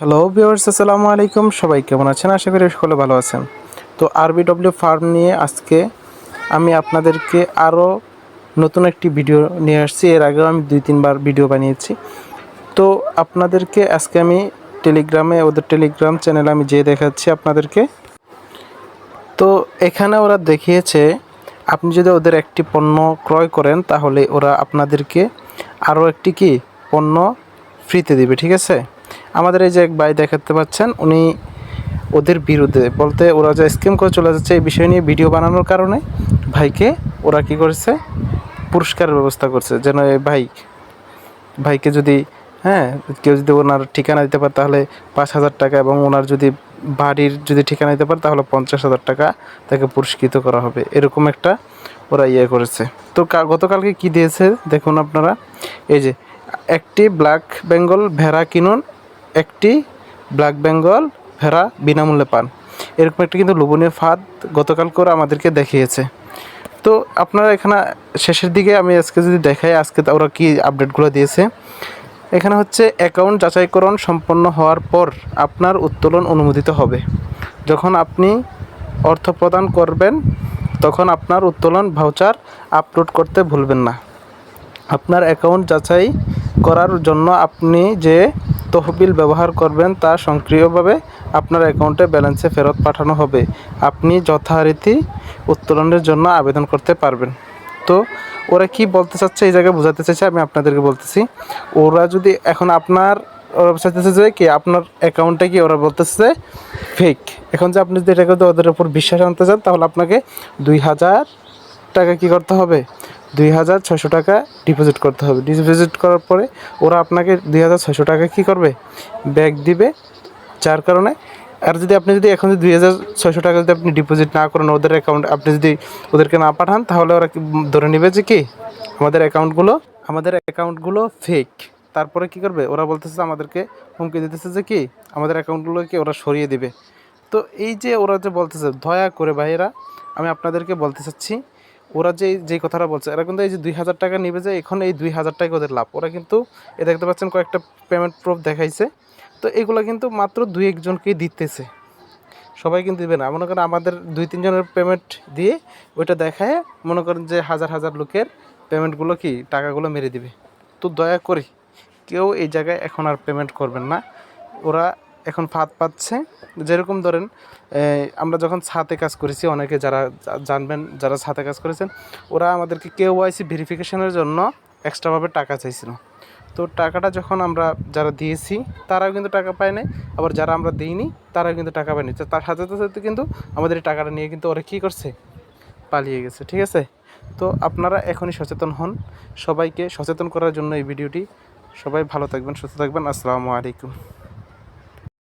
Hello viewers আসসালামু আলাইকুম। সবাই কেমন আছেন? আশা করি সকলে ভালো আছেন। তো আরবিডব্লিউ ফার্ম নিয়ে আজকে আমি আপনাদেরকে আরও নতুন একটি ভিডিও নিয়ে আসছি। এর আগেও আমি দুই, তিনবার ভিডিও বানিয়েছি। তো আপনাদেরকে আজকে আমি টেলিগ্রামে ওদের টেলিগ্রাম চ্যানেলে আমি যেয়ে দেখাচ্ছি আপনাদেরকে। তো এখানে ওরা দেখিয়েছে, আপনি যদি ওদের একটি পণ্য ক্রয় করেন, তাহলে ওরা আপনাদেরকে আরও একটি কি? পণ্য ফ্রিতে দিবে, ঠিক আছে? আমাদের এই যে এক ভাই দেখাতে পাচ্ছেন, উনি ওদের বিরুদ্ধে বলতে ওরা যে স্কিম করে চলে যাচ্ছে এই বিষয় নিয়ে ভিডিও বানানোর কারণে ভাইকে ওরা কি করেছে? পুরস্কারের ব্যবস্থা করছে, যেন এই ভাই, ভাইকে যদি হ্যাঁ কেউ যদি ওনার ঠিকানা দিতে পারে তাহলে পাঁচ হাজার টাকা এবং ওনার যদি বাড়ির যদি ঠিকানা দিতে পারে তাহলে পঞ্চাশ হাজার টাকা তাকে পুরস্কৃত করা হবে। এরকম একটা ওরা ইয়ে করেছে। তো গতকালকে কি দিয়েছে দেখুন আপনারা, এই যে, একটি ব্ল্যাক বেঙ্গল ভেড়া কিনুন একটি ব্ল্যাক বেঙ্গল ভেড়া বিনামূল্যে পান। এরকম একটি কিন্তু লোভনীয় ফাঁদ গতকাল করে আমাদেরকে দেখিয়েছে। তো আপনারা এখানে শেষের দিকে আমি আজকে যদি দেখাই, আজকে ওরা কি আপডেটগুলো দিয়েছে? এখানে হচ্ছে অ্যাকাউন্ট যাচাইকরণ সম্পন্ন হওয়ার পর আপনার উত্তোলন অনুমোদিত হবে। যখন আপনি অর্থ প্রদান করবেন, তখন আপনার উত্তোলন ভাউচার আপলোড করতে ভুলবেন না। আপনার অ্যাকাউন্ট যাচাই করার জন্য আপনি যে তহবিল ব্যবহার করবেন তা সক্রিয়ভাবে আপনার অ্যাকাউন্টে ব্যালেন্সে ফেরত পাঠানো হবে। আপনি যথারীতি উত্তোলনের জন্য আবেদন করতে পারবেন। তো, ওরা কি বলতে চাচ্ছে এই জায়গায় বোঝাতে চাইছে, আমি আপনাদেরকে বলতেছি। ওরা যদি এখন আপনার, ওরা চাইতেছে যে কি আপনার অ্যাকাউন্টে কি ওরা বলতেছে ফেক এখন যে আপনি যদি এটাকে ওদের উপর বিশ্বাস আনতে চান, তাহলে আপনাকে দুই হাজার টাকা কি করতে হবে? দুই হাজার ছশো টাকা ডিপোজিট করতে হবে। ডিপোজিট করার পরে ওরা আপনাকে দুই হাজার ছশো টাকা কী করবে? ব্যাগ দিবে। যার কারণে আর যদি আপনি যদি এখন যদি দুই হাজার ছয়শো টাকা যদি আপনি ডিপোজিট না করেন, ওদের অ্যাকাউন্ট আপনি যদি ওদেরকে না পাঠান, তাহলে ওরা ধরে নেবে যে কি? আমাদের অ্যাকাউন্টগুলো আমাদের অ্যাকাউন্টগুলো ফেক তারপরে কি করবে? ওরা বলতেছে আমাদেরকে হুমকি দিতেছে যে কি? আমাদের অ্যাকাউন্টগুলোকে ওরা সরিয়ে দিবে। তো এই যে ওরা যে বলতেছে, দয়া করে ভাইয়েরা, আমি আপনাদেরকে বলতে চাচ্ছি ওরা যে যে কথাটা বলছে, এরা কিন্তু এই যে দুই হাজার টাকা নিবে যে, এখন এই দুই হাজার টাকা ওদের লাভ। ওরা কিন্তু এ দেখতে পাচ্ছেন কয়েকটা পেমেন্ট প্রুফ দেখাইছে। তো এগুলো কিন্তু মাত্র দুই একজনকেই দিতেছে। সবাই কিন্তু দিবে না। মনে করেন আমাদের দুই, তিনজনের পেমেন্ট দিয়ে ওইটা দেখায়, মনে করেন যে হাজার হাজার লোকের পেমেন্টগুলো কি টাকাগুলো মেরে দিবে। তো দয়া করে, কেউ এই জায়গায় এখন আর পেমেন্ট করবেন না। ওরা এখন ফাঁদ পাচ্ছে। যেরকম ধরেন আমরা যখন ছাতে কাজ করেছি, অনেকে যারা জানবেন, যারা ছাতে কাজ করেছেন, ওরা আমাদেরকে কেউ আইসি ভেরিফিকেশনের জন্য এক্সট্রাভাবে টাকা চাইছিল। তো টাকাটা যখন আমরা যারা দিয়েছি, তারাও কিন্তু টাকা পায় নাই। আবার যারা আমরা দিইনি, তারাও কিন্তু টাকা পায়নি। তো তার সাথে সাথে কিন্তু আমাদের টাকাটা নিয়ে কিন্তু ওরা কী করছে? পালিয়ে গেছে, ঠিক আছে? তো আপনারা এখনই সচেতন হন। সবাইকে সচেতন করার জন্য এই ভিডিওটি। সবাই ভালো থাকবেন, সুস্থ থাকবেন। আসসালামু আলাইকুম।